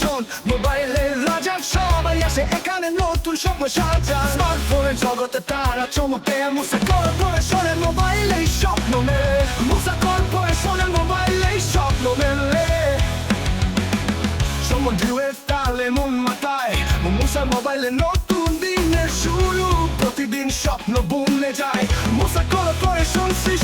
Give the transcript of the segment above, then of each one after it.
শোন মোবাইলের রাজা সবাই আসে এখানে নতুন স্বপ্ন সাজা স্মার্টফোনের জগতে তারা চমকে, মুসা কর্পোরেশনের মোবাইলে স্বপ্ন মেলে। মুসা কর্পোরেশনের মোবাইলে স্বপ্ন মেলে। সমুদ্রের তালে মন মাথায় মুসা মোবাইলে নতুন দিনের শুরু। প্রতিদিন স্বপ্ন বুনে যায়, মুসা কর্পোরেশন সৃষ্টি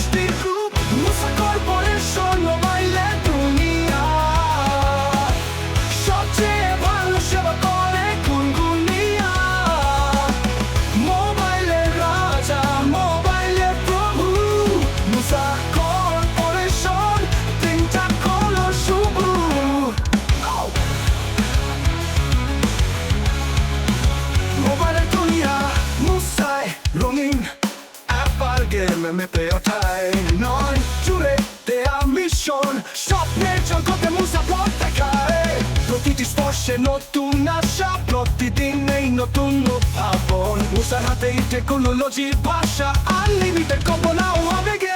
অ্যাপাল গেম মেপে ওঠায় নয়। জুড়ে দেয়া মিশন স্বপ্নের জগতে মুসা পথ দেখায়। প্রতিটি স্পর্শে নতুন আশা, প্রতিদিন এই নতুন উদ্ভাবন। মুসার হাতে টেকনোলজির ভাষা আনলিমিটেড কল্পনা ও আবেগের গঠন